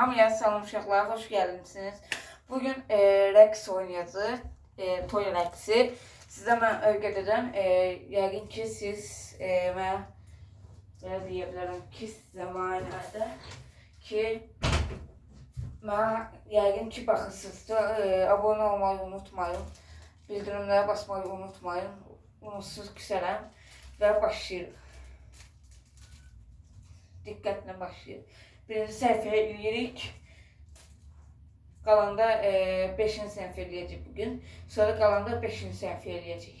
Hamıya salam uşaqlar, xoş gəldiniz. Bugün e, rəqs oynayacağıq. E, toy rəqsi. Sizə mən öyrət edirəm. E, yəqin ki siz e, mən belə deyə bilərəm ki zamanədə ki mən yəqin ki baxırsınız da e, abunə olmayı unutmayın. Bildirimlərə basmayı unutmayın. Unutsuz küsələm və başlayırıq. Diqqətlə başlayırıq. Birinci səhifəyə eləyirik. Qalanda 5-ci səhifə eləyəcək bugün. Sonra qalanda 5-ci səhifə eləyəcək.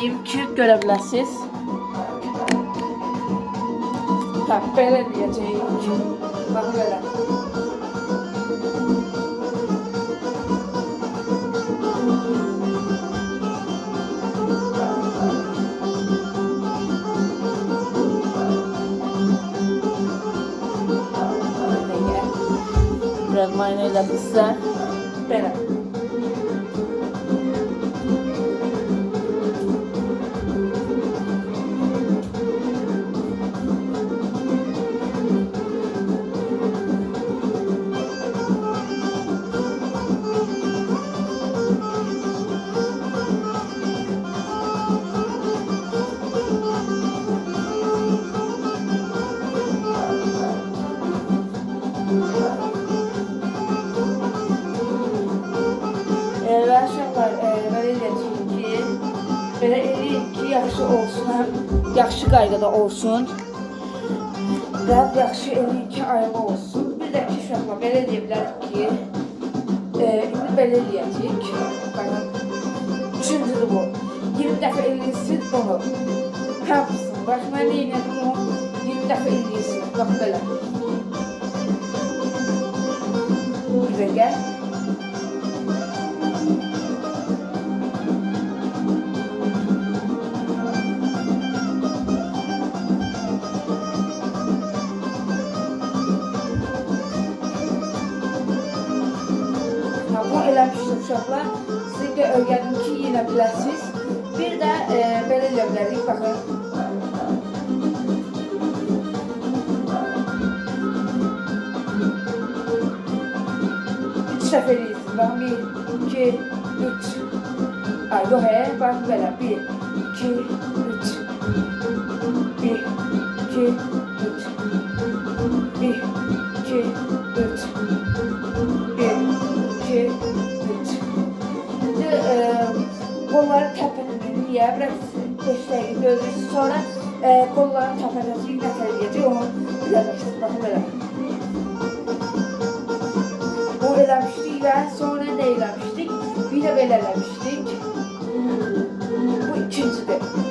diyeyim Kürt görebilirsiniz. Bak böyle diyeceğim. Bak böyle. Biraz mayonayla pizza. Böyle. Belə ki, yaxşı olsun, həm yaxşı qaydada olsun. Və yaxşı eləyik ki, ayrı olsun. Bir də ki, uşaqlar, belə eləyə bilərik ki, e, indi belə eləyəcəyik. Baxın, üçüncüdür bu. 20 dəfə eləyirsiz bunu. Hamısını. Bax, mən eləyədim o 20 dəfə eləyirsiz. Bax, belə. Bir dəqiqə. Eləmişdim uşaqlar. Sizin də öyrəndim ki, yenə biləsiniz. Bir də e, belə elə bilərik, baxın. Üç dəfə eləyirsiniz. Baxın, bir, üç. Ay, yox, he, baxın belə. Bir, iki, üç. Bir, iki, üç. Bir, iki, üç. Kolları təpədən deyə biraz 5 dəqiqə. Sonra e, kolların təpədəsi nətər edəcək onu biləmişdik. Baxın belə. Bu eləmişdik və sonra nə eləmişdik? Bir də belə eləmişdik. Bu ikincidir.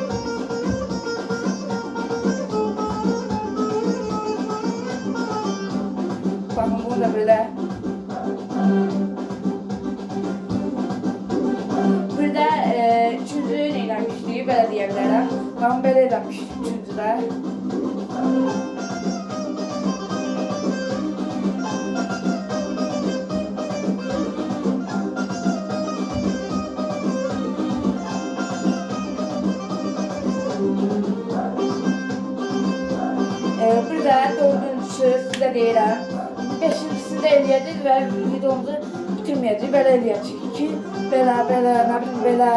Beşincisini də eləyəcək və videomuzu bitirməyəcək. Belə eləyəcək ki, belə, belə, nə bilim, belə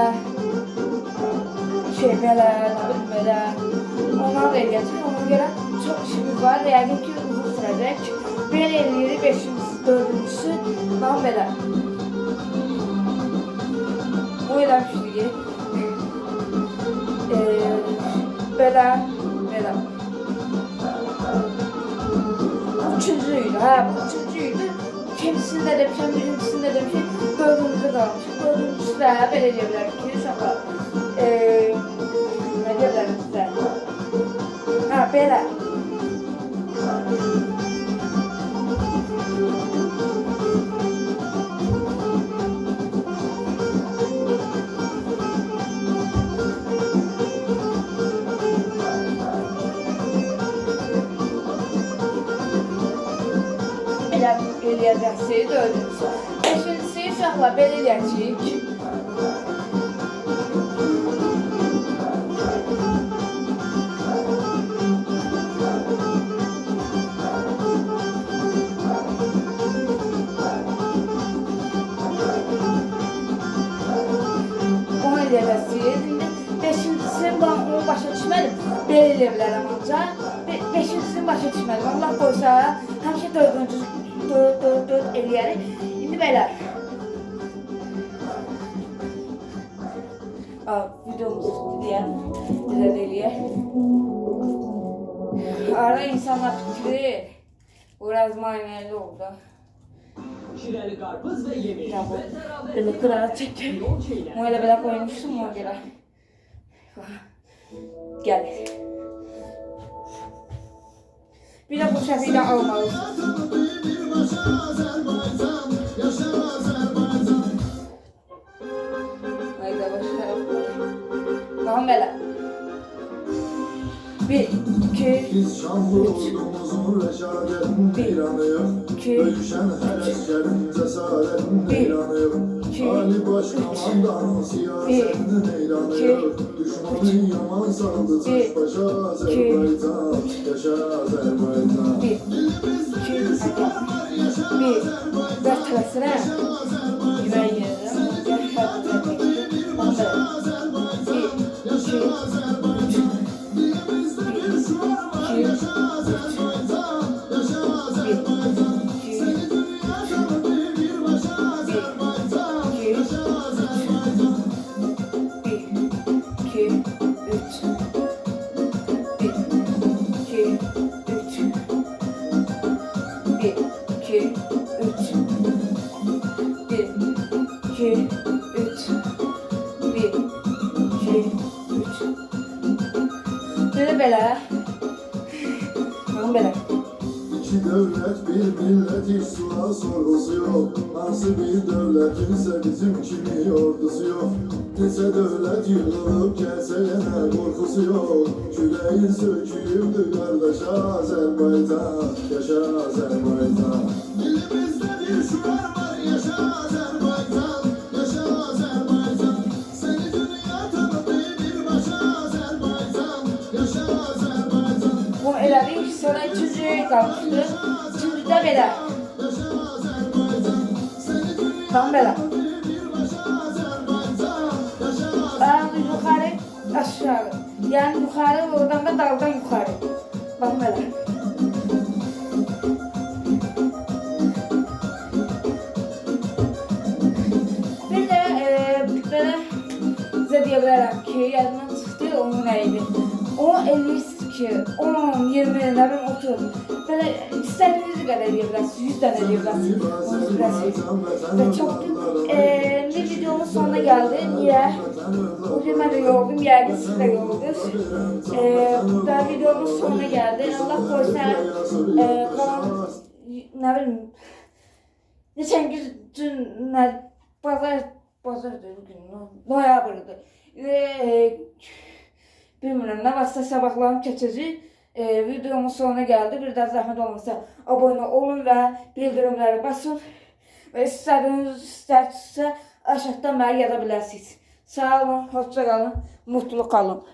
şey belə, nə bilim belə. Onlar da eləyəcək. Ona görə çox işimiz var. Yəqin ki, uzun sürəcək. Belə eləyirik, beşincisi, dördüncüsü. Bax belə. İkincisində demişəm, birincisində demişəm, dördüncü qalmış. Dördüncüsü də belə deyə bilərik ki, uşaqlar. Ee, Belə eləyəcəksiniz, dördüncüsü. Beşincisi uşaqlar belə eləyəcəyik. Başa düşmədim. Belə eləyə bilərəm ancaq. Be beşincisini başa düşmədim. Allah qoysa, həmişə dördüncü, dörd, dörd eləyərik. İndi belə. Aa, videomuzu deyən bizə də eləyək. Ara insanlar fikri biraz maniyeli oldu. Şireli karpuz ve yemeği. Ya bu böyle şeyler. Onu öyle böyle koymuştum ona göre. Gel. Bir de bu şefi de böyle. Bir, iki, Biz şanlı ordumuzun reşadetin hər əskərin cəsarətin Bir, heyranıyıq iki, Ali baş komandanın siyasətinin heyranıyıq Düşmanı yaman saldı çaş başa Azərbaycan Yaşa Azərbaycan ব্যর্থ লাগছে না Böyle böyle. Bakın böyle. İki devlet bir millet hiç sual sorgusu yok. Nasıl bir devletinse bizim kimi ordusu yok. Neçə devlet yığılıp gelse yine korkusu yok. Küreğin söküldü kardeş Azerbaycan Yaşa Azerbaycan. Dilimizde bir şuar var yaşa Azerbaycan bunu eledik. Sonra üçüncüye kalmıştı. Şimdi de bela. Tam bela. Ben yukarı aşağı. Yani yukarı oradan da daldan yukarı. Tam bela. Bir de e, böyle size diyebilirim ki yanına çıktı onun neydi? O elbise 12, 10, 20, ne bileyim 30. Belə istədiyiniz qədər edə bilərsiniz, 100 dənə edə bilərsiniz, onu bilərsiniz. Və çox sonuna gəldi. Niyə? Bugün mən də yoruldum, yəqin siz də yoruldunuz. E, və videonun sonuna gəldi. Allah qoysa, e, qalan, nə bilim, neçən gün, dün, nə, bazar, bazar günü, noyabrdır. E, e, bilmirəm, nə varsa sabahlarım keçəcək. E, videomun sonuna gəldi. Bir daha zəhmət olmasa abunə olun və bildirimləri basın. Və istədiyiniz istərsə aşağıdan mənə yaza bilərsiniz. Sağ olun, hoşça qalın, mutlu qalın.